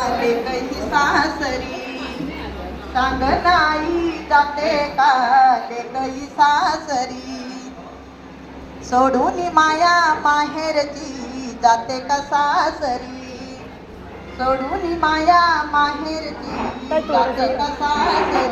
आले कैसी सासरी सांग नाही जाते का ले गई सासरी? सोडून माया माहेरची जाते का सासरी? सोडून माया माहेरची जाते का सासरी?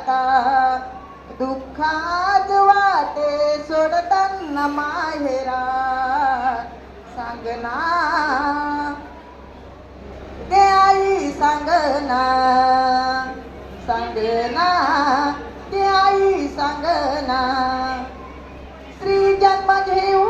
जाता दुःखात वाटे सोडताना माहेरा. सांगना. ते आई सांगना. सांगना. ते आई सांगना. श्री जन्म घेऊ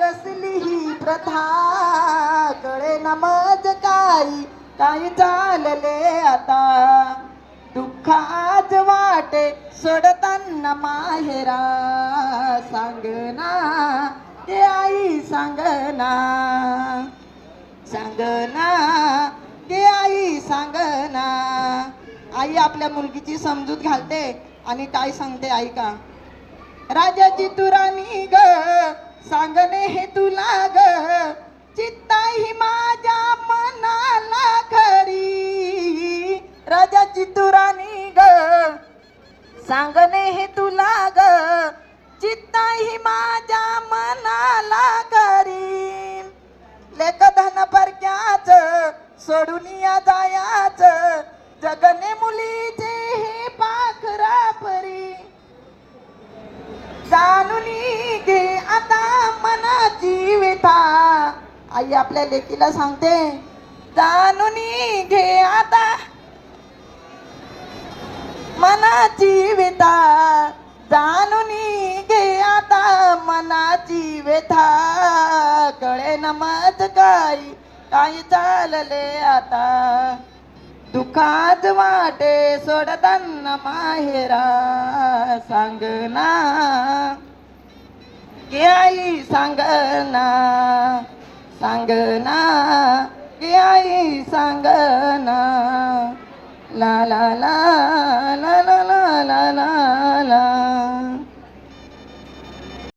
कसली ही प्रथा? कळे नमज काही काही चालले आता? दुःखाच वाटे सोडताना माहेरा. सांगना ते आई सांगना सांगना ते आई सांगना आई आपल्या मुलगीची समजूत घालते आणि काय सांगते ऐका. राजाची तुराणी ग सांगणे हे तुला ग. चित्ता ही माझ्या मनाला खरी. राजाची तुराणी ग. सांगणे हे तुला ग. चित्ता ही माझ्या मनाला खरी. लेखधन परक्याच सोडून या जायाच. जगने मुलीचे आई आपल्या लेकीला सांगते जाणूनी घे आता. मनाची व्यथा जाणूनी घे आता मनाची व्यथा. कळे नमज काही काही चालले आता. दुखात वाटे सोडताना माहेरा सांगना के आई सांगना सांगना की आई सांगना. ला ला ला ला ला ला ला ला